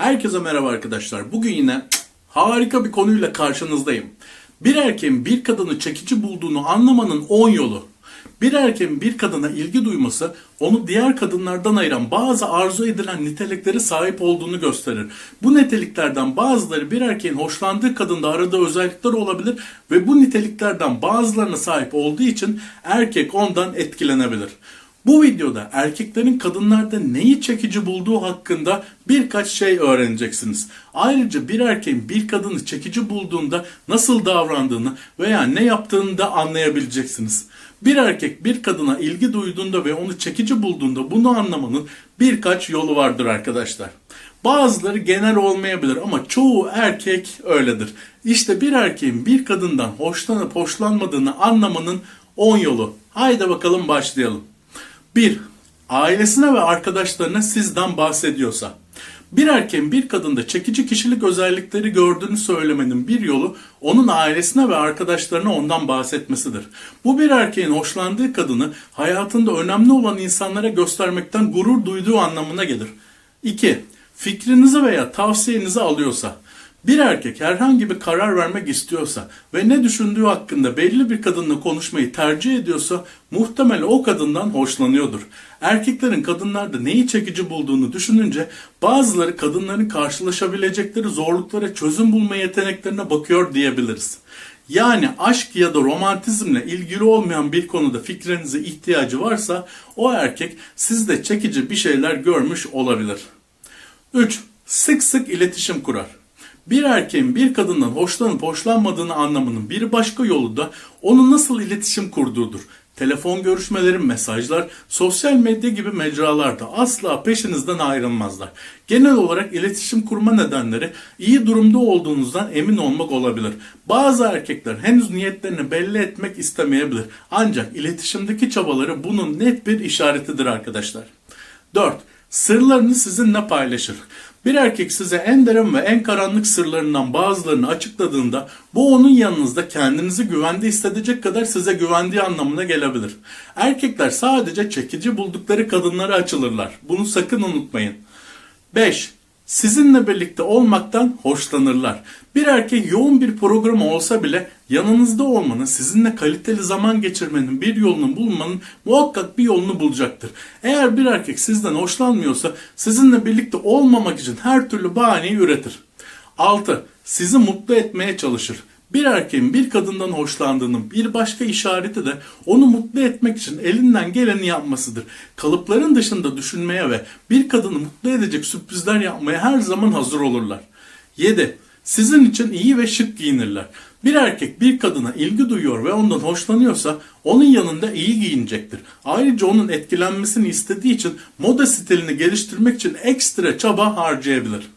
Herkese merhaba arkadaşlar. Bugün yine harika bir konuyla karşınızdayım. Bir erkeğin bir kadını çekici bulduğunu anlamanın 10 yolu. Bir erkeğin bir kadına ilgi duyması onu diğer kadınlardan ayıran bazı arzu edilen niteliklere sahip olduğunu gösterir. Bu niteliklerden bazıları bir erkeğin hoşlandığı kadında aradığı özellikler olabilir ve bu niteliklerden bazılarına sahip olduğu için erkek ondan etkilenebilir. Bu videoda erkeklerin kadınlarda neyi çekici bulduğu hakkında birkaç şey öğreneceksiniz. Ayrıca bir erkeğin bir kadını çekici bulduğunda nasıl davrandığını veya ne yaptığını da anlayabileceksiniz. Bir erkek bir kadına ilgi duyduğunda ve onu çekici bulduğunda bunu anlamanın birkaç yolu vardır arkadaşlar. Bazıları genel olmayabilir ama çoğu erkek öyledir. İşte bir erkeğin bir kadından hoşlanıp hoşlanmadığını anlamanın 10 yolu. Haydi bakalım başlayalım. 1. Ailesine ve arkadaşlarına sizden bahsediyorsa. Bir erkeğin bir kadında çekici kişilik özellikleri gördüğünü söylemenin bir yolu onun ailesine ve arkadaşlarına ondan bahsetmesidir. Bu bir erkeğin hoşlandığı kadını hayatında önemli olan insanlara göstermekten gurur duyduğu anlamına gelir. 2. Fikrinizi veya tavsiyenizi alıyorsa. Bir erkek herhangi bir karar vermek istiyorsa ve ne düşündüğü hakkında belli bir kadınla konuşmayı tercih ediyorsa muhtemelen o kadından hoşlanıyordur. Erkeklerin kadınlarda neyi çekici bulduğunu düşününce bazıları kadınların karşılaşabilecekleri zorluklara çözüm bulma yeteneklerine bakıyor diyebiliriz. Yani aşk ya da romantizmle ilgili olmayan bir konuda fikrinize ihtiyacı varsa o erkek sizde çekici bir şeyler görmüş olabilir. 3. Sık sık iletişim kurar. Bir erkeğin bir kadından hoşlanıp hoşlanmadığını anlamanın bir başka yolu da onun nasıl iletişim kurduğudur. Telefon görüşmeleri, mesajlar, sosyal medya gibi mecralarda asla peşinizden ayrılmazlar. Genel olarak iletişim kurma nedenleri iyi durumda olduğunuzdan emin olmak olabilir. Bazı erkekler henüz niyetlerini belli etmek istemeyebilir. Ancak iletişimdeki çabaları bunun net bir işaretidir arkadaşlar. 4. Sırlarını sizinle paylaşır. Bir erkek size en derin ve en karanlık sırlarından bazılarını açıkladığında bu onun yanınızda kendinizi güvende hissedecek kadar size güvendiği anlamına gelebilir. Erkekler sadece çekici buldukları kadınlara açılırlar. Bunu sakın unutmayın. 5. Sizinle birlikte olmaktan hoşlanırlar. Bir erkek yoğun bir programı olsa bile yanınızda olmanın, sizinle kaliteli zaman geçirmenin bir yolunu bulmanın muhakkak bir yolunu bulacaktır. Eğer bir erkek sizden hoşlanmıyorsa sizinle birlikte olmamak için her türlü bahaneyi üretir. 6. Sizi mutlu etmeye çalışır. Bir erkeğin bir kadından hoşlandığının bir başka işareti de onu mutlu etmek için elinden geleni yapmasıdır. Kalıpların dışında düşünmeye ve bir kadını mutlu edecek sürprizler yapmaya her zaman hazır olurlar. 7. Sizin için iyi ve şık giyinirler. Bir erkek bir kadına ilgi duyuyor ve ondan hoşlanıyorsa onun yanında iyi giyinecektir. Ayrıca onun etkilenmesini istediği için moda stilini geliştirmek için ekstra çaba harcayabilir.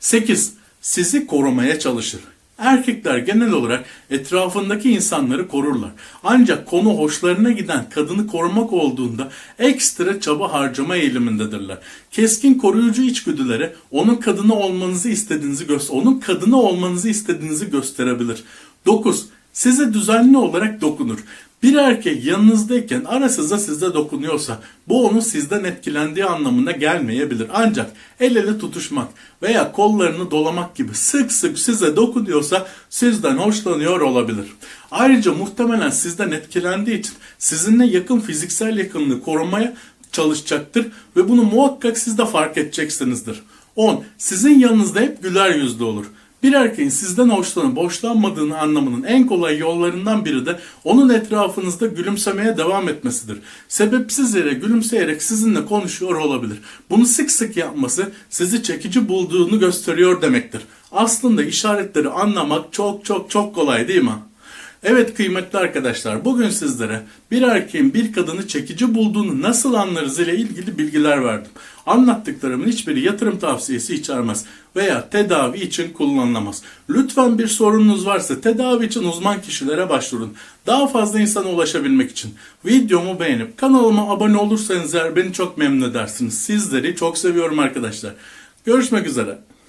8. Sizi korumaya çalışır. Erkekler genel olarak etrafındaki insanları korurlar. Ancak konu hoşlarına giden kadını korumak olduğunda ekstra çaba harcama eğilimindedirler. Keskin koruyucu içgüdüleri onun kadını olmanızı istediğinizi göster onun kadını olmanızı istediğinizi gösterebilir. 9. Size düzenli olarak dokunur. Bir erkek yanınızdayken ara sıza size dokunuyorsa bu onun sizden etkilendiği anlamına gelmeyebilir. Ancak el ele tutuşmak veya kollarını dolamak gibi sık sık size dokunuyorsa sizden hoşlanıyor olabilir. Ayrıca muhtemelen sizden etkilendiği için sizinle yakın fiziksel yakınlığı korumaya çalışacaktır ve bunu muhakkak siz de fark edeceksinizdir. 10. Sizin yanınızda hep güler yüzlü olur. Bir erkeğin sizden hoşlanıp hoşlanmadığını anlamanın en kolay yollarından biri de onun etrafınızda gülümsemeye devam etmesidir. Sebepsiz yere gülümseyerek sizinle konuşuyor olabilir. Bunu sık sık yapması sizi çekici bulduğunu gösteriyor demektir. Aslında işaretleri anlamak çok çok çok kolay değil mi? Evet kıymetli arkadaşlar bugün sizlere bir erkeğin bir kadını çekici bulduğunu nasıl anlarız ile ilgili bilgiler verdim. Anlattıklarımın hiçbiri yatırım tavsiyesi içermez veya tedavi için kullanılamaz. Lütfen bir sorununuz varsa tedavi için uzman kişilere başvurun. Daha fazla insana ulaşabilmek için videomu beğenip kanalıma abone olursanız eğer beni çok memnun edersiniz. Sizleri çok seviyorum arkadaşlar. Görüşmek üzere.